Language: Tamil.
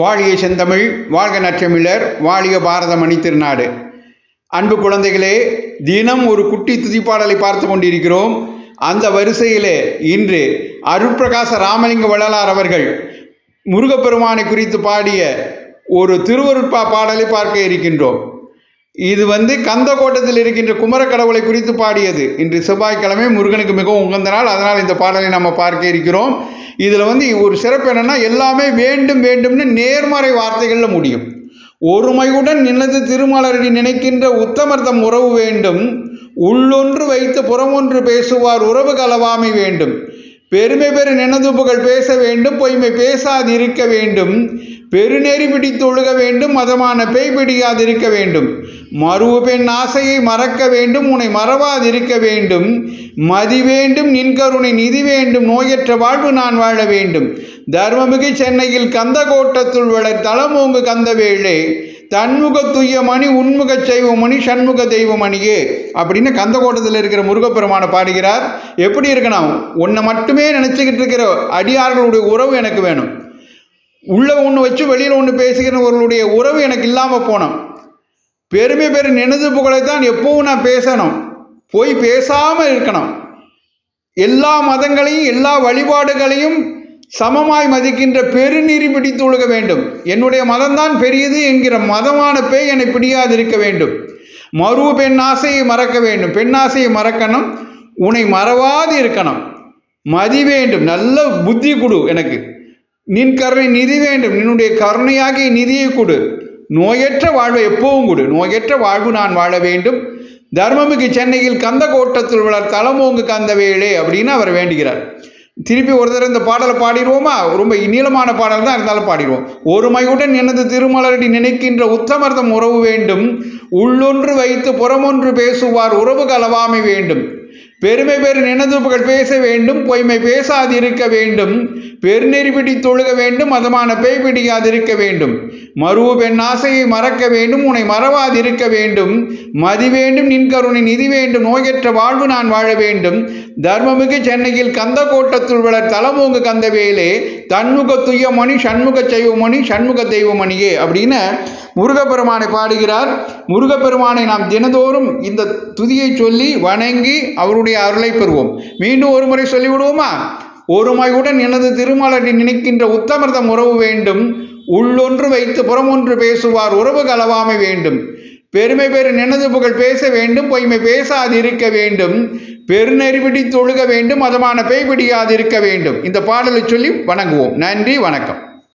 வாழிய செந்தமிழ் வாழ்க நற்றமிழர் வாழிய பாரத மணி திருநாடு. அன்பு குழந்தைகளே தினம் ஒரு குட்டி துதிப்பாடலை பார்த்து கொண்டிருக்கிறோம். அந்த வரிசையிலே இன்று அருட்பிரகாச ராமலிங்க வள்ளலார் அவர்கள் முருகப்பெருமானை குறித்து பாடிய ஒரு திருவருட்பா பாடலை பார்க்க இருக்கின்றோம். இது வந்து கந்தக்கோட்டத்தில் இருக்கின்ற குமர கடவுளை குறித்து பாடியது. இன்று செவ்வாய்க்கிழமை முருகனுக்கு மிகவும் உகந்த நாள். அதனால் இந்த பாடலை நம்ம பார்க்க இருக்கிறோம். இதில் வந்து ஒரு சிறப்பு என்னென்னா எல்லாமே வேண்டும் வேண்டும்னு நேர்மறை வார்த்தைகளில் முடியும். ஒருமையுடன் நின்னது திருமலரடி நினைக்கின்ற உத்தமர்த்தம் உறவு வேண்டும். உள்ளொன்று வைத்து புறமொன்று பேசுவார் உறவு கலவாமை வேண்டும். பெருமை பெரு நினதுப்புகள் பேச வேண்டும். பொய்மை பேசாதிருக்க வேண்டும். பெருநெறி பிடித்து ஒழுக வேண்டும் மதமான பேய் பிடிக்காதிருக்க வேண்டும். மறுவு பெண் ஆசையை மறக்க வேண்டும் உன்னை மறவாதிருக்க வேண்டும். மதி வேண்டும் நின்கருணை நிதி வேண்டும் நோயற்ற வாழ்வு நான் வாழ வேண்டும். தர்மமிகு சென்னையில் கந்தகோட்டத்துள் வளர் தலமோங்கு கந்தவேளே தன்முக துய்யமணி உன்முக செய்வமணி சண்முக தெய்வமணியே அப்படின்னு கந்தகோட்டத்தில் இருக்கிற முருகப்பெருமானை பாடுகிறார். எப்படி இருக்கணும்? உன்னை மட்டுமே நினச்சிக்கிட்டு இருக்கிற அடியார்களுடைய உறவு எனக்கு வேணும். உள்ள ஒன்று வச்சு வெளியில் ஒன்று பேசுகிறவர்களுடைய உறவு எனக்கு இல்லாமல் போனோம். பெருமை பெரு நினைவு புகழை தான் எப்பவும் நான் பேசணும். போய் பேசாமல் இருக்கணும். எல்லா மதங்களையும் எல்லா வழிபாடுகளையும் சமமாய் மதிக்கின்ற பெருநீரி பிடித்து ஒழுக வேண்டும். என்னுடைய மதம்தான் பெரியது என்கிற மதமான பேய் என்னை பிடியாதிருக்க வேண்டும். மறு பெண் ஆசையை மறக்க வேண்டும். பெண் ஆசையை மறக்கணும். உன்னை மறவாது இருக்கணும். மதி வேண்டும். நல்ல புத்தி கொடு எனக்கு. நின் கருணை நிதி வேண்டும். நின்னுடைய கருணையாகிய நிதியை கொடு. நோயற்ற வாழ்வை எப்பவும் கொடு. நோயற்ற வாழ்வு நான் வாழ வேண்டும். தர்மமிகு சென்னையில் கந்த கோட்டத்தில் வளர் தலமோங்கு கந்த வேளே அப்படின்னு அவர் வேண்டுகிறார். திருப்பி ஒரு தடவை இந்த பாடலை பாடிடுவோமா? ரொம்ப நீளமான பாடல் தான் இருந்தாலும் பாடிடுவோம். ஒருமையுடன் எனது திருமலரடி நினைக்கின்ற உத்தமர்த்தம் உறவு வேண்டும். உள்ளொன்று வைத்து புறமொன்று பேசுவார் உறவு கலவாமை வேண்டும். பெருமை பெரு நினதுப்புகள் பேச வேண்டும் பொய்மை பேசாதிருக்க வேண்டும். பெருநெறி பிடி தொழுக வேண்டும் மதமான பேய் பிடிக்காதிருக்க வேண்டும். மறுவு பெண் ஆசையை மறக்க வேண்டும் உன்னை மறவாதிருக்க வேண்டும். மதி வேண்டும் நின் கருணை நிதி வேண்டும் நோயற்ற வாழ்வு நான் வாழ வேண்டும். தர்மமிகு சென்னையில் கந்த கோட்டத்துள் வளர் தலமோங்கு கந்த வேலே தன்முக துய்யமணி சண்முக செய்வமணி சண்முக தெய்வமணியே அப்படின்னு முருகப்பெருமானை பாடுகிறார். முருகப்பெருமானை நாம் தினதோறும் இந்த துதியை சொல்லி வணங்கி அவருடைய அருளை பெறுவோம். மீண்டும் ஒரு முறை சொல்லிவிடுவோமா? ஒருமையுடன் எனது திருமலரை நினைக்கின்ற உத்தமர்தம் உறவு வேண்டும். உள்ளொன்று வைத்து புறமொன்று பேசுவார். உறவு கலவாமை வேண்டும். பெருமை பெரு நினது புகழ் பேச வேண்டும். பொய்மை பேசாதிருக்க வேண்டும். பெருநெறிபிடி தொழுக வேண்டும். மதமான பேய் பிடியாதிருக்க வேண்டும். இந்த பாடலை சொல்லி வணங்குவோம். நன்றி வணக்கம்.